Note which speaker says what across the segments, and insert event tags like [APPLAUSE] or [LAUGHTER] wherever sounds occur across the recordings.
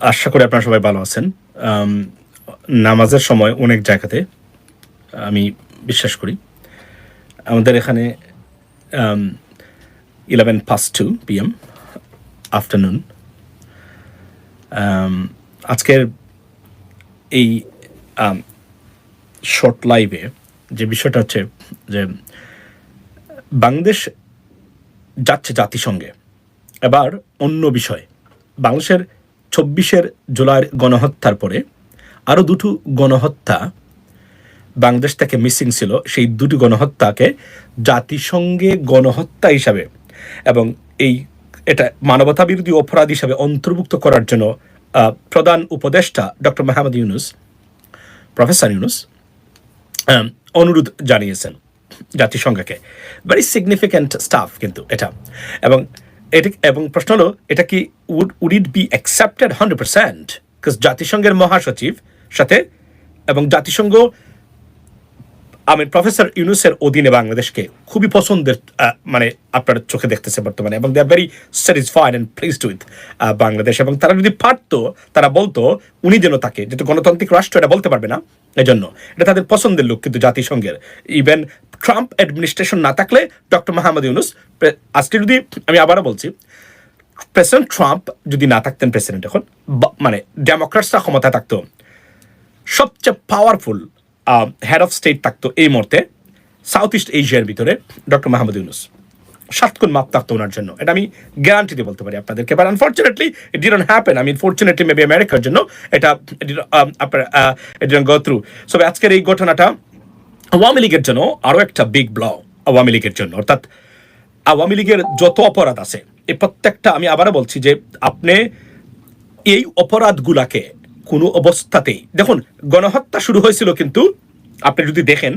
Speaker 1: আশা করি আপনারা সবাই ভালো আছেন। নামাজের সময় অনেক জায়গাতে, আমি বিশ্বাস করি। আমাদের এখানে eleven past two PM afternoon আজকের এই শর্ট লাইভে যে বিষয়টা হচ্ছে যে, বাংলাদেশ যাচ্ছে জাতিসংঘে। এবার অন্য বিষয়, বাংলাদেশের চব্বিশের জুলাইয়ের গণহত্যার পরে আরও দুটো গণহত্যা বাংলাদেশ থেকে মিসিং ছিল। সেই দুটি গণহত্যাকে জাতিসংঘে গণহত্যা হিসাবে এবং এই এটা মানবতা বিরোধী অপরাধ হিসাবে অন্তর্ভুক্ত করার জন্য প্রধান উপদেষ্টা ডক্টর মাহমুদ ইউনুস, প্রফেসর ইউনুস অনুরোধ জানিয়েছেন জাতিসংঘকে। ভেরি সিগনিফিক্যান্ট স্টাফ কিন্তু এটা। এবং এটা এবং প্রশ্ন হলো, এটা কি would would it be accepted hundred percent জাতিসংঘের মহাসচিব সাথে, এবং জাতিসংঘ আমি প্রফেসর ইউনুসের অধীনে বাংলাদেশকে খুবই পছন্দের মানে আপনার চোখে দেখতেছে বর্তমানে এবং they are very satisfied and pleased with Bangladesh এবং তারা যদি পারতো, তারা বলতো, উনি যেন তাকে, যেহেতু গণতান্ত্রিক রাষ্ট্র এটা বলতে পারবে না, এজন্য। এটা তাদের পছন্দের লোক, কিন্তু জাতিসংঘের। ইভেন ট্রাম্প অ্যাডমিনিস্ট্রেশন না থাকলে ডক্টর মাহমুদ ইউনুস আজকে যদি আমি আবারও বলছি প্রেসিডেন্ট ট্রাম্প যদি না থাকতেন প্রেসিডেন্ট এখন মানে ডেমোক্রেটসরা ক্ষমতা থাকতো, সবচেয়ে পাওয়ারফুল হেড অফ স্টেট থাকতো এই মুহূর্তে সাউথ ইস্ট এশিয়ার ভিতরে ডক্টর মাহমুদ ইউনুস। সাতক্ষণ মাপ থাকতো ওনার জন্য। এটা আমি গ্যারান্টি দিয়ে বলতে পারি আপনাদেরকে। But unfortunately it didn't happen আমি ফর্চুনেটলি মেবি আমেরিকার জন্য এটা um, আপনার it didn't go through so আজকের এই ঘটনাটা আওয়ামী লীগের জন্য আরও একটা বিগ ব্ল আওয়ামী লীগের জন্য। অর্থাৎ আওয়ামী লীগের যত অপরাধ আছে এই প্রত্যেকটা আমি আবারও বলছি যে আপনি এই অপরাধগুলাকে কোনো অবস্থাতেই। দেখুন, গণহত্যা শুরু হয়েছিল কিন্তু আপনি যদি দেখেন,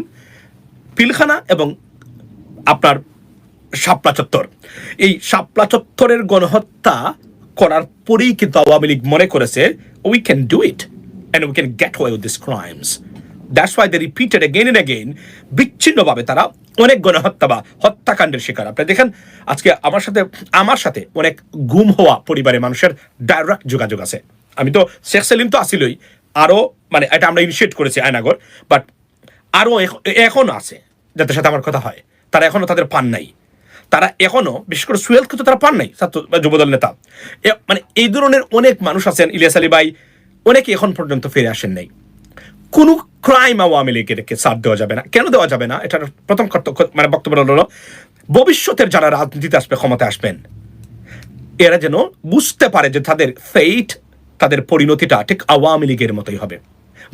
Speaker 1: পিলখানা এবং আপনার শাপলা চত্বর। এই শাপলা চত্বরের গণহত্যা করার পরেই কিন্তু আওয়ামী লীগ মনে করেছে we can do it and we can get way with this crimes that's why they repeated again and again বিচ্ছিন্নভাবে তারা অনেক গণহত্যা বা হত্যাকাণ্ডের শিকার। আপনি দেখেন, আজকে আমার সাথে আমার সাথে অনেক গুম হওয়া পরিবারের মানুষের ডাইরেক্ট যোগাযোগ আছে। আমি তো শেখ সেলিম তো আসিলই আরও মানে এটা আমরা ইনিশিয়েট করেছি আয়নাগর বাট আরও এখনও আছে, যাদের সাথে আমার কথা হয়। তারা এখনও তাদের পান নাই। তারা এখনও, বিশেষ করে সুয়েলকে তো তারা পান নাই, ছাত্র যুবদল নেতা। মানে এই ধরনের অনেক মানুষ আছেন, ইলিয়াস আলী ভাই, অনেকে এখন পর্যন্ত ফিরে আসেন নাই। কোনো ক্রাইম আওয়ামী লীগেরকে সাথ দেওয়া যাবে না। কেন দেওয়া যাবে না? এটার প্রথম মানে বক্তব্য হলো ভবিষ্যতের যারা রাজনীতিতে আসবে, ক্ষমতায় আসবেন, এরা যেন বুঝতে পারে যে তাদের ফেইট তাদের পরিণতিটা ঠিক আওয়ামী লীগের মতোই হবে।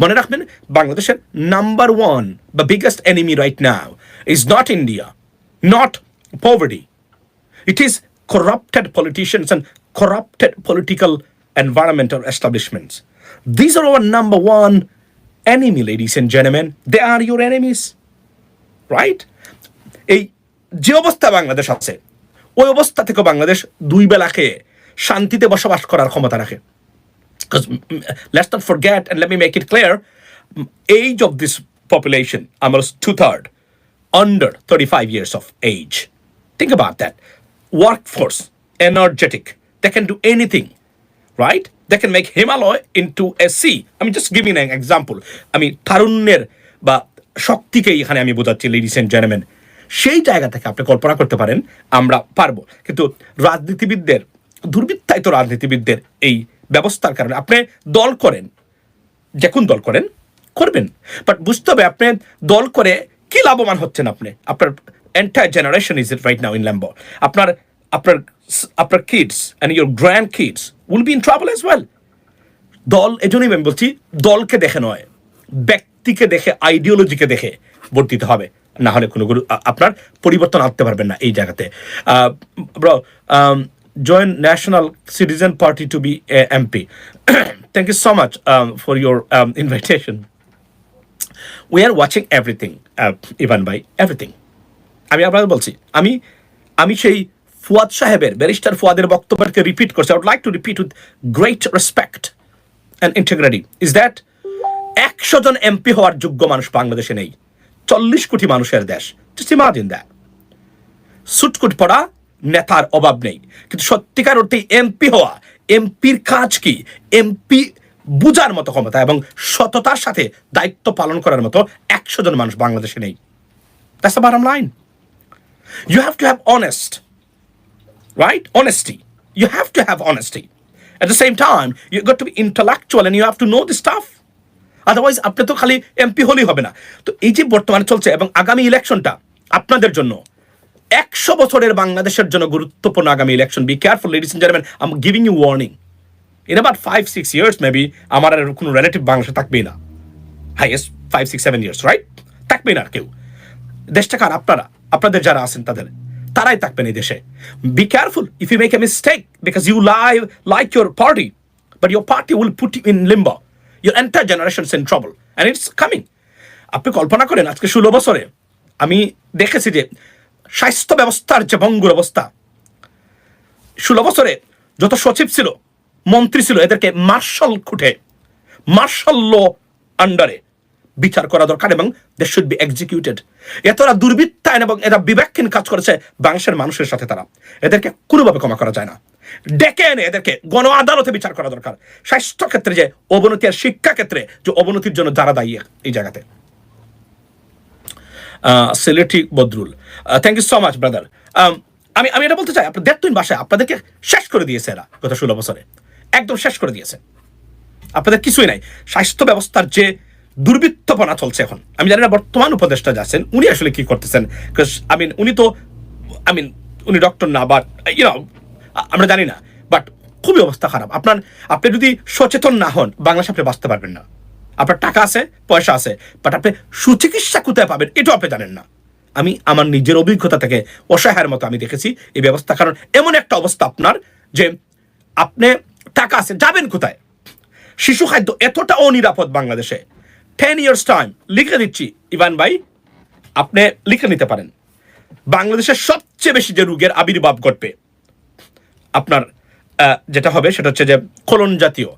Speaker 1: মনে রাখবেন, বাংলাদেশের নাম্বার ওয়ান বা biggest enemy right now is not India not poverty it is corrupted politicians and corrupted political environmental establishments this are our number one enemy ladies and জেনেম্যান they are your enemies right এই যে অবস্থা বাংলাদেশ আছে, ওই অবস্থা থেকে বাংলাদেশ দুই বেলাকে শান্তিতে বসবাস করার ক্ষমতা রাখে। Because mm, mm, let's not forget and let me make it clear mm, age of this population almost two-third under 35 years of age think about that workforce energetic they can do anything right they can make himalaya into a sea i'm just giving an example I আমি তারুণ্যের বা শক্তিকেই এখানে আমি বোঝাচ্ছি ladies and gentleman সেই জায়গা থেকে আপনি কল্পনা করতে পারেন আমরা পারব কিন্তু রাজনীতিবিদদের দুর্বৃত্তায়িত রাজনীতিবিদদের এই ব্যবস্থার কারণে আপনি দল করেন যে কোন দল করেন, করবেন। বাট বুঝতে হবে আপনি দল করে কি লাভবান হচ্ছেন আপনি? আপনার entire generation is it right now in limbo আপনার আপনার আপনার kids and your grandkids will be in trouble as well দল, এজন্যই আমি বলছি, দলকে দেখে নয়, ব্যক্তিকে দেখে আইডিওলজিকে দেখে ভোট দিতে হবে। না হলে কোনো আপনার পরিবর্তন আনতে পারবেন না এই জায়গাতে। Bro join National Citizen Party to be MP thank you so much for your invitation we are watching everything even by everything আমি আপনাদের বলছি, আমি আমি সেই ফুয়াদ সাহেবের, ব্যারিস্টার ফুয়াদের বক্তব্যকে রিপিট করছি। I would like to repeat with great respect and integrity is that একশো জন এমপি হওয়ার যোগ্য মানুষ বাংলাদেশে নেই। চল্লিশ কোটি মানুষের দেশ। জাস্ট ইমাজিন দ্যাট সুটকুট পড়া নেতার অভাব নেই কিন্তু সত্যিকার অর্থে এমপি হওয়া এমপির কাজ কি এমপি বুঝার মতো ক্ষমতা এবং সততার সাথে দায়িত্ব পালন করার মতো একশো জন মানুষ বাংলাদেশে নেই bottom line. You have to have honest, right? Honesty. You have to have honesty. At the same time, you've got to be intellectual and you have to know the stuff. Otherwise আপনি তো খালি MP হলেই হবে না তো এই যে বর্তমানে চলছে এবং আগামী ইলেকশনটা আপনাদের জন্য একশো বছরের বাংলাদেশের জন্য গুরুত্বপূর্ণ আগামী election be careful ladies and gentleman I am giving you warning in about five six years maybe আমার আর কোনো রিলেটিভ বাংলাদেশে থাকবেই না। Highest five six seven years right থাকবেই না কেউ। দেশটা কার? আপনারা। আপনাদের যারা আছেন, তাদের। তারাই থাকবেন এই দেশে। Be careful if you make a mistake because you live like your party but your party will put you in limbo your entire generation in trouble and it's coming আপনি কল্পনা করেন, আজকে ষোলো বছরে আমি দেখেছি যে স্বাস্থ্য ব্যবস্থার যে ভঙ্গুর অবস্থা, ষোলো বছরে যত সচিব ছিল, মন্ত্রী ছিল, এদেরকে মার্শাল খুঁটে মার্শাল ল আন্ডারে বিচার করা দরকার এবং দে শুড বি এক্সিকিউটেড এতটা দুর্বৃত্তায়ন এবং এরা বিবেকহীন কাজ করেছে, বাংলাদেশের মানুষের সাথে তারা। এদেরকে কোনোভাবে ক্ষমা করা যায় না। ডেকে এনে এদেরকে গণ আদালতে বিচার করা দরকার। স্বাস্থ্য ক্ষেত্রে যে অবনতি আর শিক্ষা ক্ষেত্রে যে অবনতির জন্য যারা দায়ী এই জায়গাতে। Sylheti Badrul. Thank you so much brother আমি আমি এটা বলতে চাই আপনার দেখতুন বাসায়, আপনাদেরকে শেষ করে দিয়েছে এরা গত ষোলো বছরে। একদম শেষ করে দিয়েছে। আপনাদের কিছুই নাই। স্বাস্থ্য ব্যবস্থার যে দুর্বৃত্তপনা চলছে এখন, আমি জানি না বর্তমান উপদেষ্টা যাচ্ছেন উনি আসলে কি করতেছেন? আই মিন উনি তো আই মিন উনি ডক্টর না বাট ইউনো আমরা জানি না। বাট খুবই অবস্থা খারাপ। আপনার, আপনি যদি সচেতন না হন বাংলাদেশে আপনি বাঁচতে পারবেন না। আপনার টাকা আছে, পয়সা আছে বাট আপনি সুচিকিৎসা কোথায় পাবেন এটাও আপনি জানেন না। আমি, আমার নিজের অভিজ্ঞতা থেকে অসহায়ের মতো আমি দেখেছি এই ব্যবস্থা, কারণ এমন একটা অবস্থা আপনার যে আপনি টাকা আছে, যাবেন কোথায়? শিশু খাদ্য এতটা অনিরাপদ বাংলাদেশে। টেন ইয়ার্স টাইম লিখে দিচ্ছি, ইভান ভাই, আপনি লিখে নিতে পারেন। বাংলাদেশের সবচেয়ে বেশি যে রোগের আবির্ভাব ঘটবে, আপনার যেটা হবে, সেটা হচ্ছে যে কোলন জাতীয়।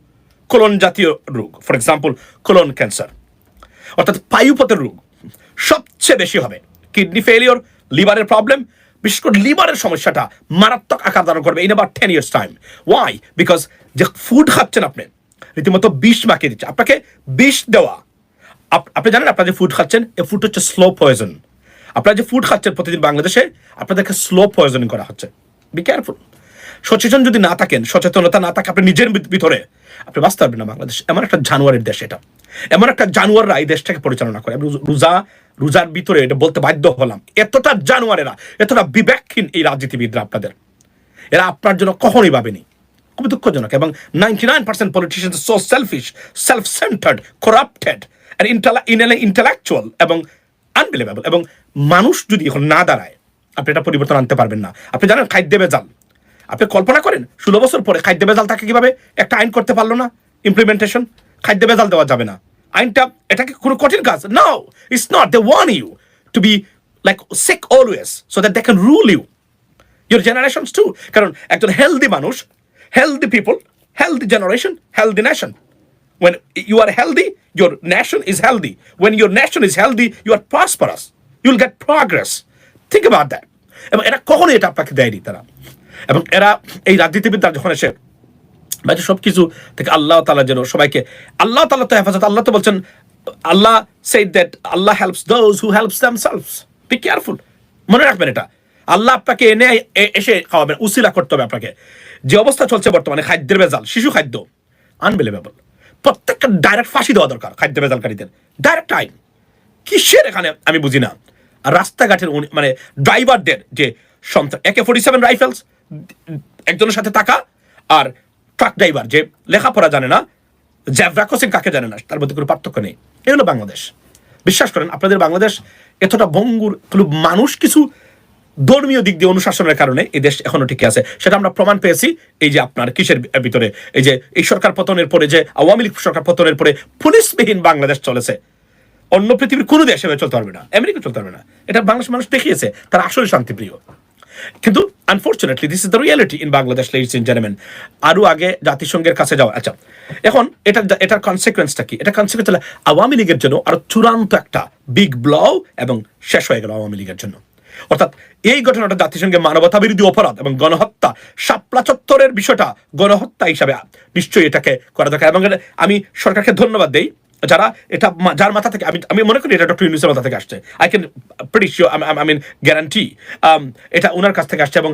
Speaker 1: কোলন জাতীয় রোগ ফর এক্সাম্পল কোলন ক্যান্সার অর্থাৎ পায়ুপথের রোগ, সবচেয়ে বেশি হবে। কিডনি ফেলিওর লিভারের প্রবলেম বিশেষ করে লিভারের সমস্যাটা মারাত্মক আকার ধারণ করবে in about ten years time why because যে ফুড খাচ্ছেন আপনি, রীতিমতো বিষ মাখিয়ে দিচ্ছে। আপনাকে বিষ দেওয়া আপনি জানেন আপনারা যে ফুড খাচ্ছেন এই ফুড হচ্ছে স্লো পয়জন আপনারা যে ফুড খাচ্ছেন প্রতিদিন বাংলাদেশে, আপনাদেরকে স্লো পয়জনিং করা হচ্ছে। বি কেয়ারফুল সচেতন যদি না থাকেন, সচেতনতা না থাকে, আপনি নিজের ভিতরে আপনি বাঁচতে পারবেন না বাংলাদেশ। এমন একটা জানুয়ারের দেশ এটা। এমন একটা জানুয়াররা এই দেশটাকে পরিচালনা করে। রোজা রোজার ভিতরে এটা বলতে বাধ্য হলাম। এতটা জানুয়ারেরা, এতটা বিবেকহীন এই রাজনীতিবিদরা আপনাদের। এরা আপনার জন্য কখনোই ভাবেনি। খুবই দুঃখজনক এবং ninety nine percent politician so selfish self centred corrupted intellectual এবং আনবিলিভেবল এবং মানুষ যদি এখন না দাঁড়ায়, আপনি এটা পরিবর্তন আনতে পারবেন না। আপনি জানেন খাদ্য ভেজাল আপনি কল্পনা করেন, ষোলো বছর পরে খাদ্য ভেজাল তাকে কীভাবে? একটা আইন করতে পারল না ইমপ্লিমেন্টেশন খাদ্য ভেজাল দেওয়া যাবে না। আইনটা, এটাকে কোনো কঠিন কাজ no it's not they want you to be like sick always so that they can rule you your generations too. কারণ একজন হেলদি মানুষ healthy people healthy generation healthy nation when you are healthy, your nation is healthy. When your nation is healthy, you are prosperous. You'll get progress. Think about that. এবং এরা কখনোই এটা আপনাকে দেয়নি তারা। এবং এরা এই রাজনীতিবিদরা যখন এসে বাকি সব কিছু থেকে আল্লাহ তালা যেন সবাইকে, আল্লাহ তালা তো হেফাজত, আল্লাহ তো বলছেন, আল্লাহ সেই that Allah helps those who helps themselves be careful মনে রাখবেন এটা। আল্লাহ আপনাকে এনে এসে খাওয়াবেন, উসিলা করতে হবে আপনাকে। যে অবস্থা চলছে বর্তমানে, খাদ্যের বেজাল শিশু খাদ্য আনবিলিভেবল প্রত্যেকটা ডাইরেক্ট ফাঁসি দেওয়া দরকার খাদ্য বেজালকারীদের ডাইরেক্ট আইন। কিসের এখানে আমি বুঝি না। আর রাস্তাঘাটের মানে ড্রাইভারদের যে সন্ত্রাস একে ফোর্টি সেভেন রাইফেলস একজনের সাথে টাকা আর ট্রাক ড্রাইভার যে লেখাপড়া জানে না জ্যাভরা ক্রসিং কাকে জানে না, তার মধ্যে কোনো পার্থক্য নেই। এই হলো বাংলাদেশ। বিশ্বাস করেন, আপনাদের বাংলাদেশ এতটা ভঙ্গুর মানুষ, কিছু ধর্মীয় দিক দিয়ে অনুশাসনের কারণে এই দেশ এখনও টিকে আছে। সেটা আমরা প্রমাণ পেয়েছি, এই যে আপনার কিসের ভিতরে, এই যে এই সরকার পতনের পরে যে আওয়ামী লীগ সরকার পতনের পরে পুলিশবিহীন বাংলাদেশ চলেছে। অন্য পৃথিবীর কোনো দেশ এভাবে চলতে পারবে না, আমেরিকা চলতে পারবে না। এটা বাংলাদেশ মানুষ দেখিয়েছে, তারা আসলে শান্তিপ্রিয়। কিন্তু unfortunately this is the reality in Bangladesh ladies and gentleman আরও আগে জাতিসংঘের কাছে যাওয়া আচ্ছা এখন এটা, এটার কনসিকুয়েন্সটা কি? এটা কনসিকুয়েন্স হলো আওয়ামী লীগের জন্য আরও চূড়ান্ত একটা বিগ ব্ল এবং শেষ হয়ে গেল আওয়ামী লীগের জন্য। অর্থাৎ এই ঘটনাটা জাতিসংঘে মানবতা বিরোধী অপরাধ এবং গণহত্যা, শাপলা চত্বরের বিষয়টা গণহত্যা হিসাবে নিশ্চয়ই এটাকে করা দরকার। এবং আমি সরকারকে ধন্যবাদ দেই যারা এটা যার মাথা থেকে আমি আমি মনে করি এটা ডক্টর ইউনুসের মাথা থেকে আসছে I can pretty sure I mean guarantee এটা ওনার কাছ থেকে আসছে এবং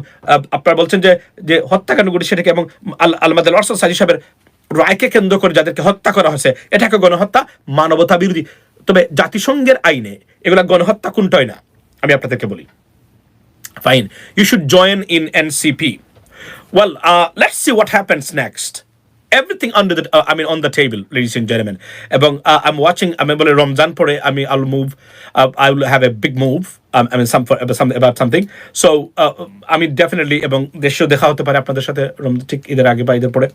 Speaker 1: আপনারা বলছেন যে যে হত্যাকাণ্ডগুলি সেটাকে এবং আল আলমাদ অর্সন সাজি সাহেবের রায়কে কেন্দ্র করে যাদেরকে হত্যা করা হয়েছে এটাকে গণহত্যা মানবতা বিরোধী তবে জাতিসংঘের আইনে এগুলা গণহত্যা কোনটাই না আমি আপনাদেরকে বলি Fine. You should join in NCP. Well, uh, let's see what happens next. Everything under the, uh, I mean, on the table, ladies and gentlemen. এবং uh, I'm watching, আমি বলে রমজান পরে আমি I'll move, uh, I will have a big move. Um, something. So, uh, আমি এবং দেশেও দেখা হতে পারে আপনাদের সাথে ঠিক ঈদের আগে বা ঈদের পরে।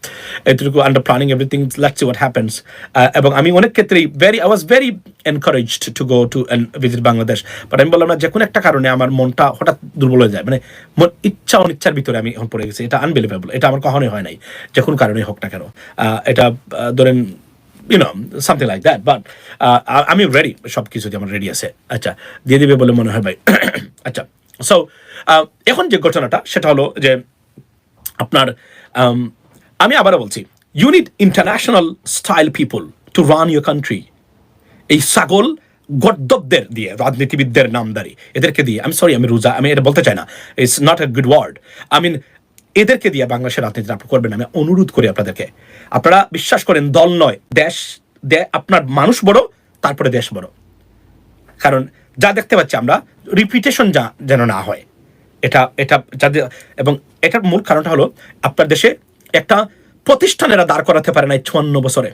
Speaker 1: এটুকু under planning everything let's what happens এবং আমি অনেক ক্ষেত্রেই very I was very encouraged to go to visit Bangladesh but আমি বললাম না যে কোনো একটা কারণে আমার মনটা হঠাৎ দুর্বল হয়ে যায়। মানে মন ইচ্ছা অনিচ্ছার ভিতরে আমি এখন পড়ে গেছি। এটা আনবিলিভেবল এটা আমার কখনোই হয় নাই যে কোনো কারণে হোক না কেন। এটা ধরেন you know something like that but আমি রেডি সব কিছুতে আমার রেডি আছে। আচ্ছা দিয়ে দিবে বলে মনে হয় ভাই। [COUGHS] আচ্ছা সো এখন যে ঘটনাটা, সেটা হলো যে আপনার আমি আবারও বলছি you need international style people to run your country এই ছাগল গদ্দবদের দিয়ে, রাজনীতিবিদদের নামদারি। এদেরকে দিয়ে আমি সরি আমি রোজা, আমি এটা বলতে চাই না। It's not a good word I mean এদেরকে দিয়ে বাংলাদেশের রাজনীতি আপনি করবেন আমি অনুরোধ করি আপনাদেরকে। আপনারা বিশ্বাস করেন, দল নয়, দেশ আপনার মানুষ বড়, তারপরে দেশ বড়। কারণ যা দেখতে পাচ্ছি আমরা রিপিটেশন যা, যেন না হয়। এটা এটা যাদের এবং এটার মূল কারণটা হলো, আপনার দেশে একটা প্রতিষ্ঠানেরা দাঁড় করাতে পারে না চুয়ান্ন বছরে।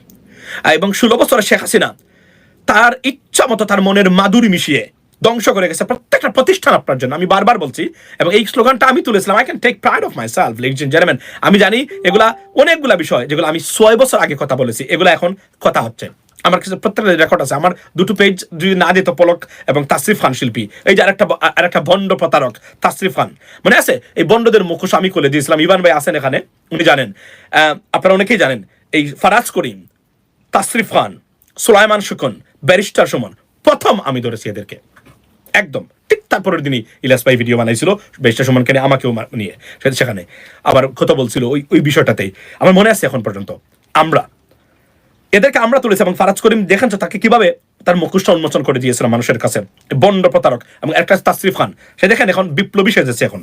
Speaker 1: এবং ষোলো বছরে শেখ হাসিনা তার ইচ্ছা মতো তার মনের মাধুরী মিশিয়ে ধ্বংস করে গেছে। প্রত্যেকটা প্রতিষ্ঠান আপনার জন্য। আমি বারবার বলছি, এবং এই স্লোগানটা আমি তুলেছিলাম I can take pride of myself and gentleman আমি জানি এগুলা অনেকগুলা বিষয়, যেগুলো আমি ছয় বছর আগে কথা বলেছি, এগুলো এখন কথা হচ্ছে। আমার কাছে প্রত্যেকটা রেকর্ড আছে। আমার দুটো পেজ যদি না দিত পলক এবং তাসরিফ খান শিল্পী। এই যে আরেকটা আরেকটা বন্ড প্রতারক, তাসরিফ খান। মানে আছে? এই বন্ডদের মুখোশ আমি খুলে দিয়েছিলাম। ইভান ভাই আছেন এখানে, উনি জানেন। আপনারা অনেকেই জানেন, এই ফারাজ করিম, তাসরিফ খান, সুলাইমান সুকন ব্যারিস্টার সুমন, প্রথম আমি ধরেছি এদেরকে। একদম। ঠিক তারপরের দিনই ইলাস ভাই ভিডিও বানাইছিল সুমনকে নিয়ে আমাকেও নিয়ে সেখানে। আবার কথা বলছিল ওই ওই বিষয়টাতেই। আমার মনে আছে এখন পর্যন্ত। আমরা এদেরকে আমরা তুলেছি এবং ফারাজ করিম, দেখেন তো তাকে কীভাবে তার মুখোশটা উন্মোচন করে দিয়েছিল মানুষের কাছে। বন্ড প্রতারক এবং একটা তাসরিফ খান। সে দেখেন এখন বিপ্লবী সেজেছে এখন।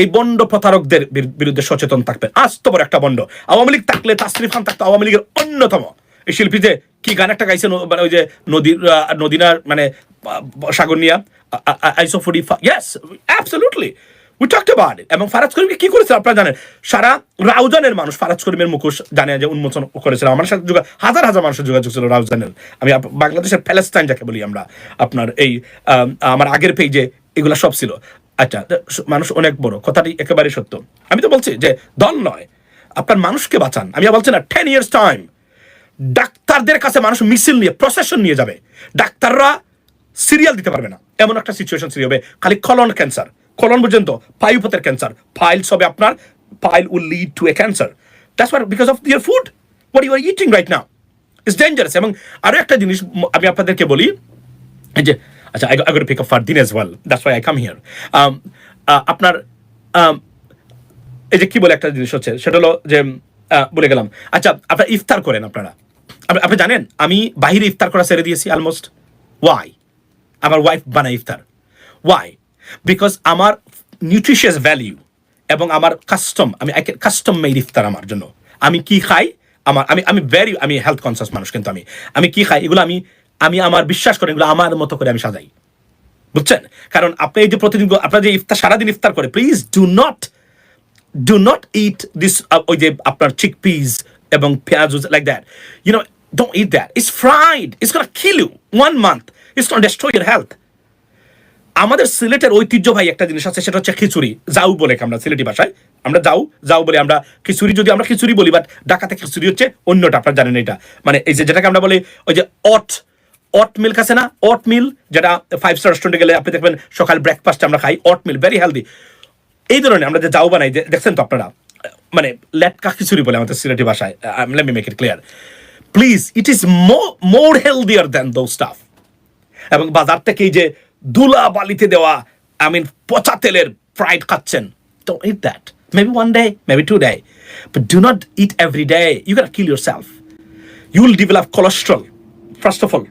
Speaker 1: এই বন্ড প্রতারকদের বিরুদ্ধে সচেতন থাকবেন আস্ত বড় একটা বন্ড। আওয়ামী লীগ থাকলে তাসরিফ খান থাকতো আওয়ামী লীগের অন্যতম। এই শিল্পী যে কি গান একটা গাইছে মানে ওই যে নদীর নদীনার মানে সাগর নিয়া? আইসোফুডি yes absolutely we talked about it এবং ফারাজ করিমকে কি করেছিল আপনারা জানেন? সারা রাউজানের মানুষ ফারাজ করিমের মুখোশ জানে যে উন্মোচন করেছিল। আমার সাথে যোগা হাজার হাজার মানুষের যোগাযোগ ছিল রাউজানের। আমি বাংলাদেশের প্যালেস্টাইন যাকে বলি আমরা আপনার এই আম, আমার আগের পেজে এগুলা সব ছিল। আচ্ছা মানুষ অনেক বড় কথাটি একেবারে সত্য। আমি তো বলছি যে দল নয় আপনার মানুষকে বাঁচান। আমি বলছি না টেন ইয়ার্স টাইম ডাক্তারদের কাছে মানুষ মিছিল নিয়ে প্রসেশন নিয়ে যাবে। ডাক্তাররা সিরিয়াল দিতে পারবে না। এমন একটা সিচুয়েশন সৃষ্টি হবে। খালি কলন ক্যান্সার কলন পর্যন্ত পায়ুপথের ক্যান্সার ফাইলস হবে আপনার file will lead to a cancer that's what because of your food what you are eating right now it's dangerous এবং আরও একটা জিনিস আমি আপনাদেরকে বলি যে আচ্ছা I got pick up for দিন as well that's why I come here আপনার um, এই যে কি বলে একটা জিনিস হচ্ছে সেটা হলো যে বলে গেলাম। আচ্ছা আপনারা ইফতার করেন আপনারা। আপনি- জানেন, আমি বাহিরে ইফতার করা ছেড়ে দিয়েছি অলমোস্ট ওয়াই আমার ওয়াইফ বানায় ইফতার। ওয়াই বিকজ আমার নিউট্রিশিয়াস ভ্যালিউ এবং আমার কাস্টম আমি কাস্টম মেড ইফতার আমার জন্য। আমি কি খাই? আমার, আমি আমি ভেরি আমি হেলথ কনসিয়াস মানুষ কিন্তু আমি। আমি কি খাই? এগুলো আমি আমি আমার বিশ্বাস করি এগুলো আমার মতো করে আমি সাজাই। বুঝছেন? কারণ আপনি এই যে প্রতিদিন আপনার যে ইফতার, সারাদিন ইফতার করে please do not eat this ওই যে আপনার চিক পিস এবং পেঁয়াজ like that you know don't eat that it's fried it's gonna kill you one month it's gonna destroy your health আমাদের সিলেটের ঐতিহ্যবাহী একটা জিনিস আছে, সেটা হচ্ছে খিচুড়ি। যাও বলে আমরা সিলেটি ভাষায়। আমরা যাও যাও বলে আমরা খিচুড়ি, যদি আমরা খিচুড়ি বলি বাট ঢাকাতে খিচুড়ি হচ্ছে অন্যটা, আপনারা জানেন এটা। মানে এই যে যেটাকে আমরা বলি, ওই যে অট অট মিল্ক আছে না? অট মিল যেটা ফাইভ স্টার রেস্টুরেন্টে গেলে আপনি দেখবেন সকাল ব্রেকফাস্ট আমরা খাই। অট মিল ভেরি হেলদি এই ধরনের আমরা যে যাও বানাই দেখছেন তো আপনারা মানে লেটকা খিচুড়ি বলে আমাদের সিলেটি ভাষায় let me make it clear please it is more healthier than those stuff এবং বাজার থেকে এই যে দুলা বালিতে দেওয়া আই মিন পচা তেলের ফ্রাইড খাচ্ছেন, don't eat that. Maybe one day, maybe two day. But do not eat every day. You gotta kill yourself. You will develop cholesterol. First of all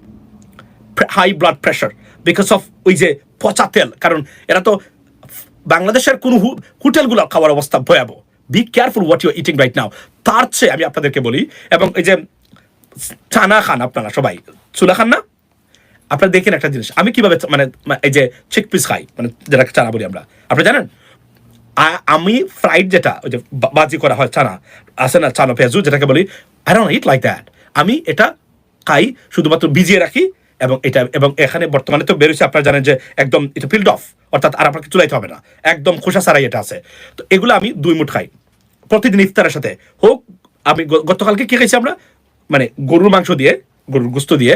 Speaker 1: high blood pressure because of ওই যে পচা তেল, কারণ এরা তো বাংলাদেশের কোনো হোটেলগুলো খাওয়ার অবস্থা ভয়াবহ। Be careful what you eating right now তার চেয়ে আমি আপনাদেরকে বলি, এবং এই যে চানা খান আপনারা সবাই, চুলা খান না? আপনারা দেখেন একটা জিনিস, আমি কীভাবে মানে এই যে চিক পিস খাই মানে যেটা চানা বলি আমরা। আপনি জানেন? আমি ফ্রাইড যেটা, ওই যে বাজি করা হয় চানা, আছে না চানা পেঁয়াজু, যেটাকে বলি আই ইট লাইক দ্যাট আমি এটা খাই, শুধুমাত্র ভিজিয়ে রাখি এবং এটা, এবং এখানে বর্তমানে তো বেরোচ্ছে আপনারা জানেন যে একদম এটা ফিল্ড অফ অর্থাৎ আর আপনাকে চুলাইতে হবে না। একদম খোসা সারাই এটা আছে। তো এগুলো আমি দুই মুঠ খাই। প্রতিদিন ইফতারের সাথে। হোক, আমি গতকালকে কি খাইছি আমরা? মানে গরুর মাংস দিয়ে, গরুর গোস্ত দিয়ে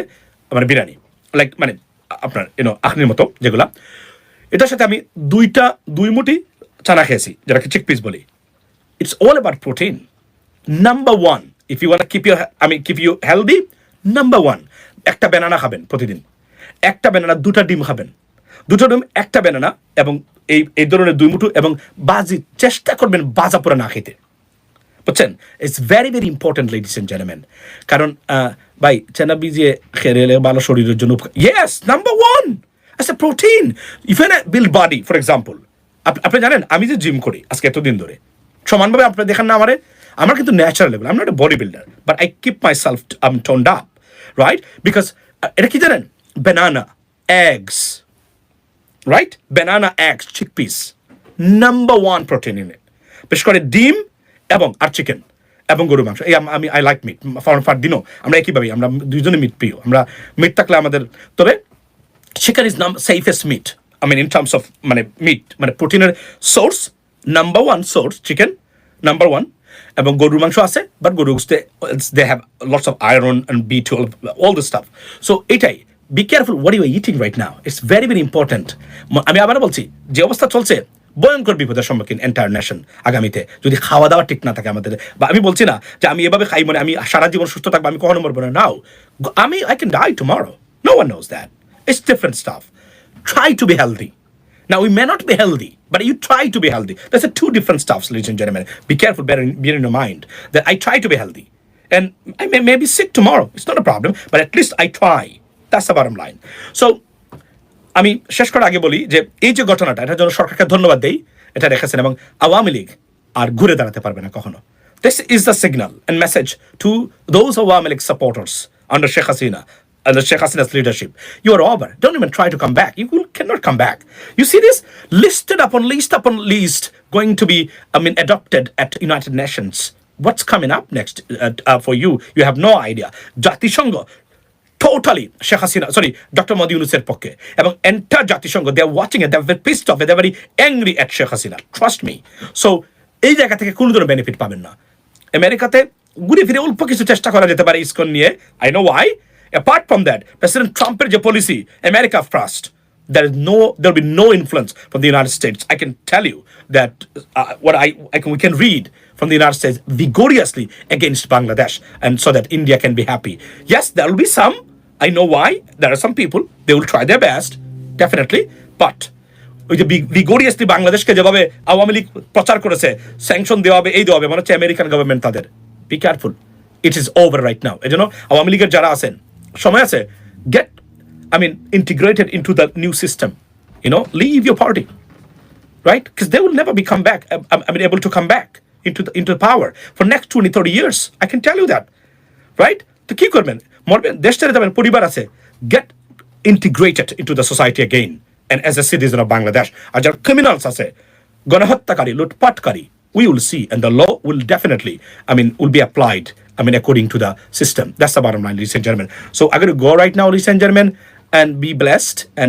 Speaker 1: মানে বিরিয়ানি। লাইক মানে আপনার ইউনো আখনির মতো যেগুলা। এটার সাথে আমি দুইটা, দুই মুঠি চানা খেয়েছি, যেটাকে চিক পিস বলি। It's all about protein number one if you want keep you আমি keep you healthy number one একটা ব্যানানা খাবেন প্রতিদিন। একটা ব্যানানা দুটা ডিম খাবেন। দুটো ডিম, একটা ব্যানানা এবং এই এই ধরনের দুই মুঠো এবং বাজি, চেষ্টা করবেন বাজা পুরা না খেতে। বুঝছেন? It's very very important ladies and gentleman কারণ ভাই চেনা বিজিয়ে খেলে ভালো শরীরের জন্য ইয়েস নাম্বার ওয়ান আচ্ছা protein even build body for example আপনি জানেন, আমি যে জিম করি আজকে এতদিন ধরে, সমানভাবে আপনি দেখান না আমারে, আমার কিন্তু ন্যাচারাল লেভেল আমি not body builder but I keep myself um toned up right because এটা কি জানেন? Banana eggs right banana eggs chickpeas number one protein in it বিশেষ করে ডিম এবং আর চিকেন এবং গরু মাংস। এই আমি I like meat for four দিনও। আমরা একইভাবেই আমরা দুইজনে মিট প্রিয়। আমরা মিট থাকলে আমাদের তবে চিকেন ইজ নাম safest meat I mean in terms of মানে মিট মানে প্রোটিনের source number one source chicken number one এবং গরুর মাংস আছে বাট গরু they have lots of iron and B twelve all the stuff so এটাই be careful what you eating right now it's very very important আমি আবার বলছি যে অবস্থা চলছে ভয়ঙ্কর বিপদের সম্মুখীন এন্টায়ার নেশন আগামীতে। যদি খাওয়া দাওয়া ঠিক না থাকে আমাদের বা আমি বলছি না যে আমি এভাবে খাই মানে আমি সারা জীবন সুস্থ থাকব আমি কখনো মরবো না। নাও আমি I can die tomorrow no one knows that it's different stuff try to be healthy. Now, we may not be healthy, but you try to be healthy. There's a two different stuffs, ladies and gentlemen. Be careful, bear in, bear in your mind that I try to be healthy. And I may, may be sick tomorrow. It's not a problem, but at least I try. That's the bottom line. So, আমি শেষ করার আগে বলি যে এই যে ঘটনাটা এটার জন্য সরকারকে ধন্যবাদ দেই এটা রেখেছেন এবং আওয়ামী লীগ আর ঘুরে দাঁড়াতে পারবে না কখনো this is the signal and message to those Awami League supporters under Sheikh Hasina under Sheikh Hasina's leadership. You are over. Don't even try to come back. You will, cannot come back. You see this listed upon list upon list going to be, I mean, adopted at United Nations. What's coming up next uh, uh, for you? You have no idea. The pissed off they very angry at Sheikh Hasina trust me so এই জায়গা থেকে কোনো ধরনের benefit পাবেন না আমেরিকাতে ঘুরে ফিরে অল্প কিছু চেষ্টা করা যেতে পারে ইসকন নিয়ে I know why apart from that president ট্রাম্পের যে policy, America first there is no there will be no influence from the united states i can tell you that uh, what I, I can we can read from the united states vigorously against bangladesh and so that india can be happy yes there will be some i know why there are some people they will try their best definitely but ওই যে ভিগোরিয়াসলি বাংলাদেশকে যেভাবে আওয়ামী লীগ প্রচার করেছে sanction দেওয়া হবে এই দেওয়া হবে মনে হচ্ছে আমেরিকান গভর্নমেন্ট তাদের be careful it is over right now এই জন্য যারা আছেন সময় আছে get I mean, integrated into the new system. You know, leave your party, right? Because they will never be come back. I, I mean, able to come back into the, into power for next 20, 30 years. I can tell you that, right? তো কি করবেন মরবেন দেশ ছেড়ে যাবেন পরিবার আছে get integrated into the society again and as a citizen of Bangladesh আর যারা ক্রিমিনালস আছে গণহত্যাকারী লুটপাটকারী we will see and the law will definitely i mean will be applied i mean according to the system. That's the bottom line ladies and gentlemen. So i'm going to go right now ladies and gentlemen and be blessed and